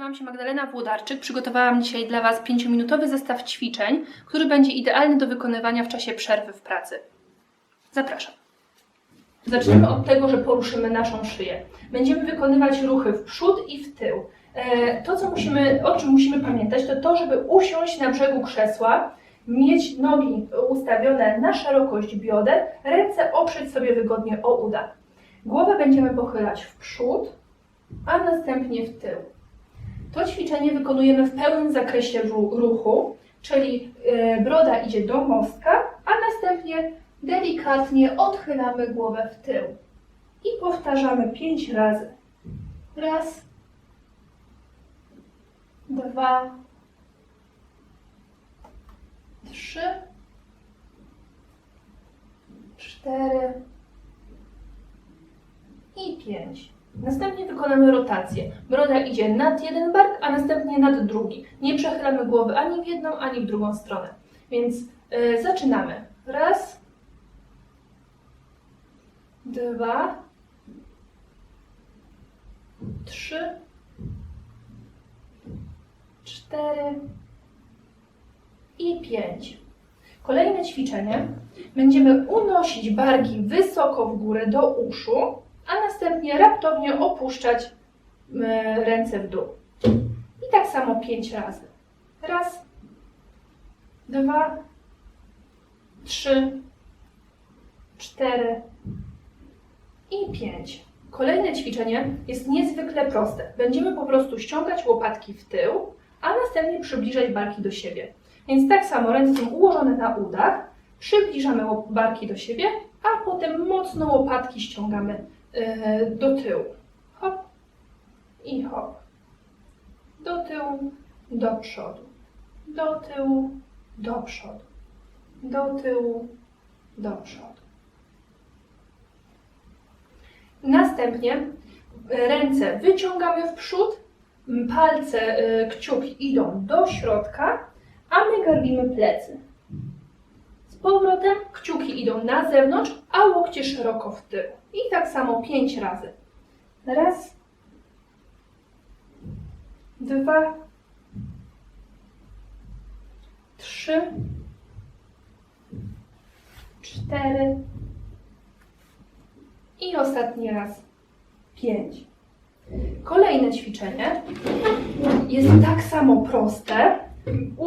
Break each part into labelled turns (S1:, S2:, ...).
S1: Nazywam się Magdalena Włodarczyk. Przygotowałam dzisiaj dla Was 5-minutowy zestaw ćwiczeń, który będzie idealny do wykonywania w czasie przerwy w pracy. Zapraszam. Zaczniemy od tego, że poruszymy naszą szyję. Będziemy wykonywać ruchy w przód i w tył. E, To, co musimy, o czym musimy pamiętać, to to, żeby usiąść na brzegu krzesła, mieć nogi ustawione na szerokość bioder, ręce oprzeć sobie wygodnie o uda. Głowę będziemy pochylać w przód, a następnie w tył. To ćwiczenie wykonujemy w pełnym zakresie ru- ruchu, czyli e, broda idzie do mostka, a następnie delikatnie odchylamy głowę w tył. I powtarzamy pięć razy. Raz, dwa, trzy, cztery i pięć. Następnie wykonamy rotację. Broda idzie nad jeden bark, a następnie nad drugi. Nie przechylamy głowy ani w jedną, ani w drugą stronę. Więc y, zaczynamy. Raz, dwa, trzy, cztery i pięć. Kolejne ćwiczenie. Będziemy unosić barki wysoko w górę do uszu, następnie raptownie opuszczać e, ręce w dół. I tak samo pięć razy. Raz, dwa, trzy, cztery i pięć. Kolejne ćwiczenie jest niezwykle proste. Będziemy po prostu ściągać łopatki w tył, a następnie przybliżać barki do siebie. Więc tak samo ręce są ułożone na udach, przybliżamy barki do siebie, a potem mocno łopatki ściągamy do tyłu. Hop i hop. Do tyłu, do przodu. Do tyłu, do przodu. Do tyłu, do przodu. Następnie e, ręce wyciągamy w przód, palce, e, kciuki idą do środka, a my garbimy plecy. Powrotem kciuki idą na zewnątrz, a łokcie szeroko w tył. I tak samo pięć razy. Raz, dwa, trzy, cztery i ostatni raz pięć. Kolejne ćwiczenie jest tak samo proste.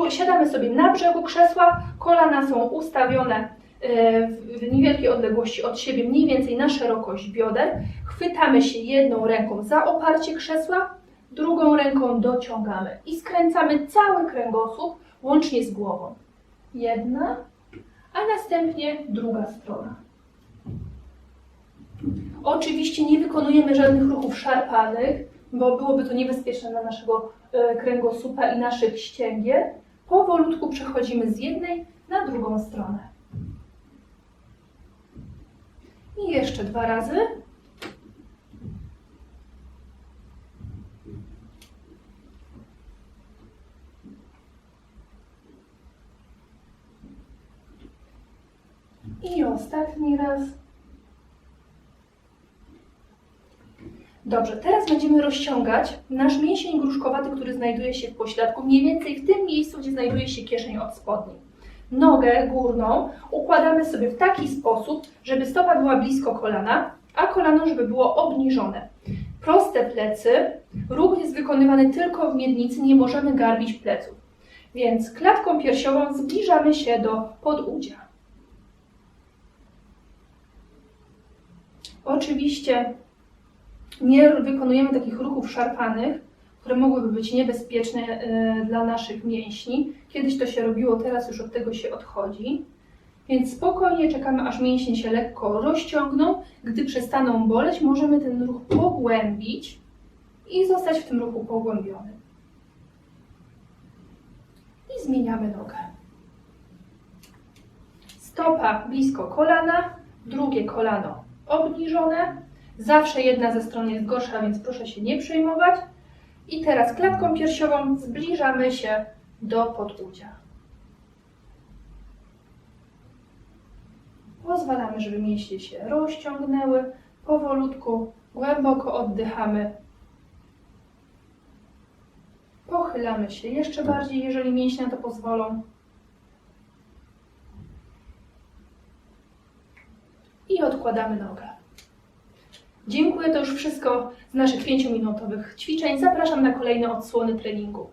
S1: Siadamy sobie na brzegu krzesła, kolana są ustawione e, w niewielkiej odległości od siebie, mniej więcej na szerokość bioder. Chwytamy się jedną ręką za oparcie krzesła, drugą ręką dociągamy i skręcamy cały kręgosłup łącznie z głową. Jedna, a następnie druga strona. Oczywiście nie wykonujemy żadnych ruchów szarpanych, bo byłoby to niebezpieczne dla naszego e, kręgosłupa i naszych ścięgier. Powolutku przechodzimy z jednej na drugą stronę. I jeszcze dwa razy. I ostatni raz. Dobrze, teraz będziemy rozciągać nasz mięsień gruszkowaty, który znajduje się w pośladku, mniej więcej w tym miejscu, gdzie znajduje się kieszeń od spodni. Nogę górną układamy sobie w taki sposób, żeby stopa była blisko kolana, a kolano, żeby było obniżone. Proste plecy, ruch jest wykonywany tylko w miednicy, nie możemy garbić pleców. Więc klatką piersiową zbliżamy się do podudzia. Oczywiście nie wykonujemy takich ruchów szarpanych, które mogłyby być niebezpieczne e, dla naszych mięśni. Kiedyś to się robiło, teraz już od tego się odchodzi. Więc spokojnie czekamy, aż mięśnie się lekko rozciągną. Gdy przestaną boleć, możemy ten ruch pogłębić i zostać w tym ruchu pogłębionym. I zmieniamy nogę. Stopa blisko kolana, drugie kolano obniżone. Zawsze jedna ze stron jest gorsza, więc proszę się nie przejmować. I teraz klatką piersiową zbliżamy się do podudzia. Pozwalamy, żeby mięśnie się rozciągnęły. Powolutku, głęboko oddychamy Pochylamy się jeszcze bardziej, jeżeli mięśnie na to pozwolą. I odkładamy nogę. Dziękuję, to już wszystko z naszych 5-minutowych ćwiczeń. Zapraszam na kolejne odsłony treningu.